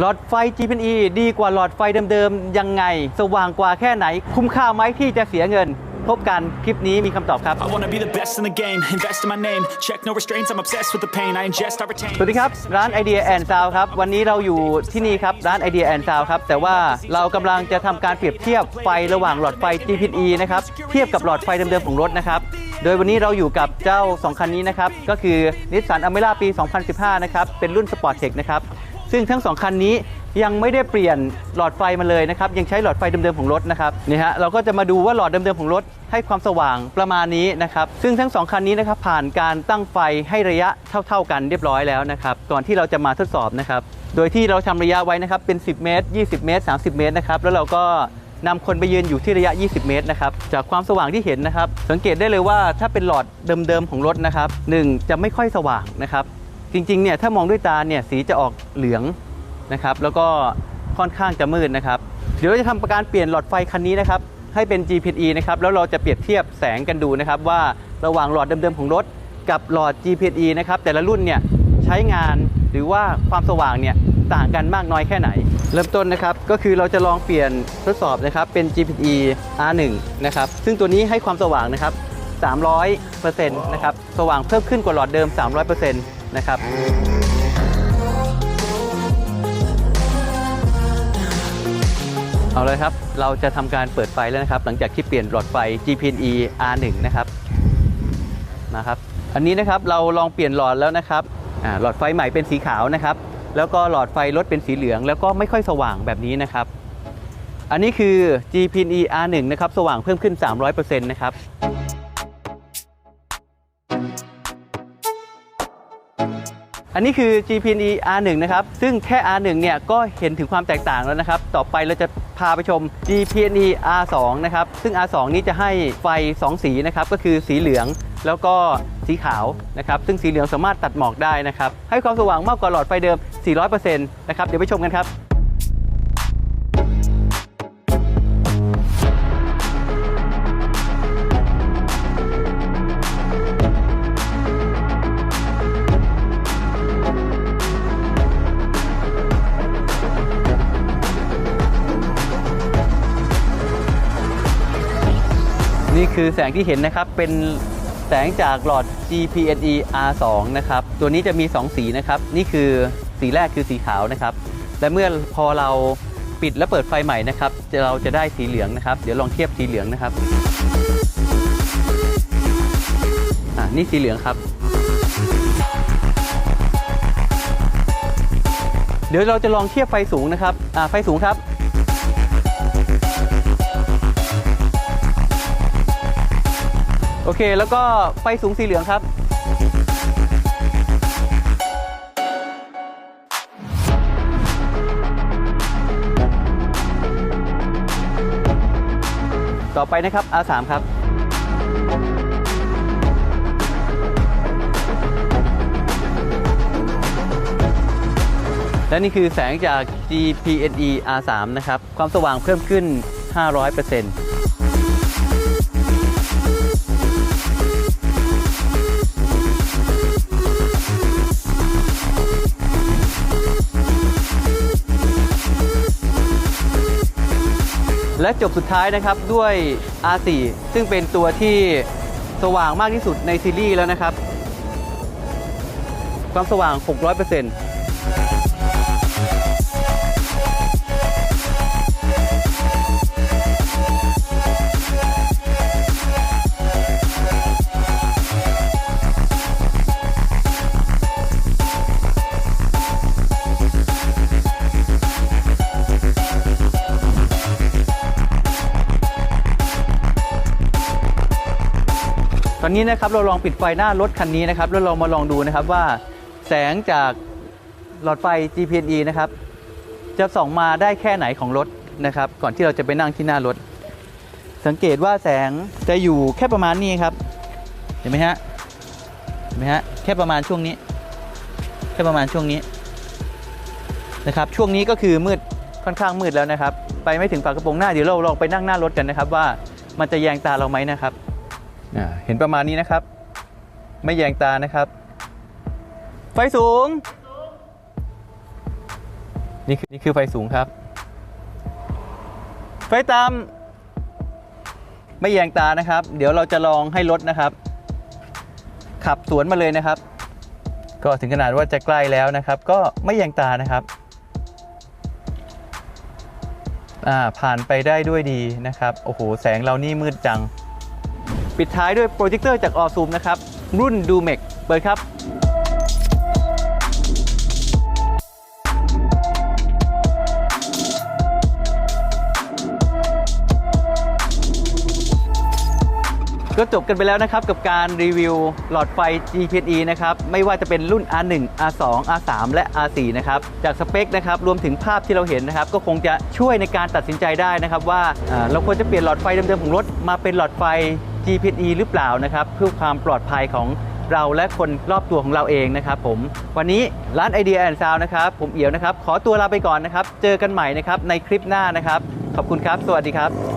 หลอดไฟ GPE ดีกว่าหลอดไฟเดิมๆ ยังไง สว่างกว่าแค่ไหน คุ้มค่าไหมที่จะเสียเงิน พบกันคลิปนี้มีคำตอบครับ I wanna be the best in the game, invest in my name. Check no restraints, I'm obsessed with the pain. I ingest, I retain. สวัสดีครับ ร้านไอเดียแอนซาวครับ วันนี้เราอยู่ที่นี่ครับ ร้านไอเดียแอนซาวครับ แต่ว่าเรากำลังจะทำการเปรียบเทียบไฟระหว่างหลอดไฟ GPE นะครับ เทียบกับหลอดไฟเดิมๆ ของรถนะครับโดยวันนี้เราอยู่กับเจ้า 2 คันนี้นะครับ ก็คือนิสสันอเมร่าปี 2015 นะครับ เป็นรุ่นสปอร์ตเทคนะครับ ซึ่งทั้ง2คันนี้ยังไม่ได้เปลี่ยนหลอดไฟมาเลยนะครับ ยังใช้หลอดไฟเดิมๆของรถนะครับนี่ฮะเราก็จะมาดูว่าหลอดเดิมๆของรถให้ความสว่างประมาณนี้นะครับซึ่งทั้ง 2 คันนี้นะครับผ่านการตั้งไฟให้ระยะเท่า ๆกันเรียบร้อยแล้วนะครับก่อนที่เราจะมาทดสอบนะครับโดยที่เราทำระยะไว้นะครับเป็น 10 เมตร 20 เมตร 30 เมตรนะครับแล้วเราก็นำคนไปยืนอยู่ที่ระยะ 20 เมตรนะครับ จากความสว่างที่เห็นนะครับ สังเกตได้เลยว่าถ้าเป็นหลอดเดิมๆของรถนะครับหนึ่งจะไม่ค่อยสว่างนะครับ จริงๆเนี่ยถ้ามองด้วยตาเนี่ยสีจะออกเหลืองนะครับ แล้วก็ค่อนข้างจะมืดนะครับ เดี๋ยวเราจะทำการเปลี่ยนหลอดไฟคันนี้นะครับ ให้เป็น GPE นะครับแล้วเราจะเปรียบเทียบแสงกันดูนะครับ ว่าระหว่างหลอดเดิมๆของรถกับหลอด GPE นะครับแต่ละรุ่นเนี่ยใช้งานหรือว่าความสว่างเนี่ยต่างกันมากน้อยแค่ไหน เริ่มต้นนะครับก็คือเราจะลองเปลี่ยนทดสอบนะครับเป็น GPE R1 นะครับซึ่งตัวนี้ให้ความสว่างนะครับ300%นะครับสว่างเพิ่มขึ้นกว่าหลอดเดิม 300% นะครับเอาเลยครับ เราจะทำการเปิดไฟแล้วนะครับ หลังจากที่เปลี่ยนหลอดไฟ GPE R1 นะครับมาครับ อันนี้นะครับเราลองเปลี่ยนหลอดแล้วนะครับหลอดไฟใหม่เป็นสีขาวนะครับ แล้วก็หลอดไฟรถเป็นสีเหลือง แล้วก็ไม่ค่อยสว่างแบบนี้นะครับ อันนี้คือ GPE R1 นะครับ สว่างเพิ่มขึ้น 300%นะครับ อันนี้คือ GPE R1 นะครับ ซึ่งแค่ R1 เนี่ยก็เห็นถึงความแตกต่างแล้วนะครับ ต่อไปเราจะพาไปชม GPE R2 นะครับ ซึ่ง R2 นี้จะให้ไฟ 2 สีนะครับ ก็คือสีเหลืองแล้วก็สีขาวนะครับ ซึ่งสีเหลืองสามารถตัดหมอกได้นะครับ ให้ความสว่างมากกว่าหลอดไฟเดิม 400%นะครับ เดี๋ยวไปชมกันครับ นี่คือแสงที่เห็นนะครับเป็นแสงจากหลอด GPNE R2 นะครับ ตัวนี้จะมี 2 สีนะครับ นี่คือสีแรกคือสีขาวนะครับ และเมื่อพอเราปิดและเปิดไฟใหม่นะครับ เราจะได้สีเหลืองนะครับ เดี๋ยวลองเทียบสีเหลืองนะครับ อ่านี่สีเหลืองครับ เดี๋ยวเราจะลองเทียบไฟสูงนะครับ อ่า ไฟสูงครับ เค แล้วก็ไฟสูงสีเหลืองครับ ต่อไปนะครับ R3 ครับและนี่คือแสงจาก GPNE R3 นะครับ ความสว่างเพิ่มขึ้น 500% และจบสุดท้ายนะครับด้วย R4 ซึ่งเป็นตัวที่สว่างมากที่สุดในซีรีส์แล้วนะครับ ความสว่าง 600% อนนี้นะครับเราลองปิดไฟหน้ารถคันนี้นะครับแล้วเรามาลองดูนะครับว่าแสงจากหลอดไฟ GPNE นะครับ จะส่องมาได้แค่ไหนของรถนะครับ ก่อนที่เราจะไปนั่งที่หน้ารถ สังเกตว่าแสงจะอยู่แค่ประมาณนี้ครับ เห็นไหมฮะเห็นไหมฮะแค่ประมาณช่วงนี้ แค่ประมาณช่วงนี้นะครับ ช่วงนี้ก็คือมืดค่อนข้างมืดแล้วนะครับ ไปไม่ถึงฝากระโปรงหน้าเดี๋ยวเราลองไปนั่งหน้ารถกันนะครับ ว่ามันจะแยงตาเราไหมนะครับ เห็นประมาณนี้นะครับ ไม่แยงตานะครับ ไฟสูง นี่คือนี่คือไฟสูงครับ ไฟต่ำไม่แยงตานะครับ เดี๋ยวเราจะลองให้รถนะครับ ขับสวนมาเลยนะครับ ก็ถึงขนาดว่าจะใกล้แล้วนะครับ ก็ไม่แยงตานะครับอ่าผ่านไปได้ด้วยดีนะครับ โอ้โห แสงเรานี่มืดจัง ปิดท้ายด้วยโปรเจคเตอร์จากออซูมนะครับ รุ่นดูเมกเปิดครับก็จบกันไปแล้วนะครับกับการรีวิวหลอดไฟ GPE นะครับไม่ว่าจะเป็นรุ่น R1 R2 R3 และ R4 นะครับจากสเปคนะครับรวมถึงภาพที่เราเห็นนะครับก็คงจะช่วยในการตัดสินใจได้นะครับว่าเราควรจะเปลี่ยนหลอดไฟเดิมๆของรถมาเป็นหลอดไฟ GPE หรือเปล่านะครับเพื่อความปลอดภัยของเราและคนรอบตัวของเราเองนะครับผมวันนี้ร้านไอเดียแอนด์ซาวนะครับผมเอี่ยวนะครับ ขอตัวลาไปก่อนนะครับ เจอกันใหม่นะครับในคลิปหน้านะครับ ขอบคุณครับ สวัสดีครับ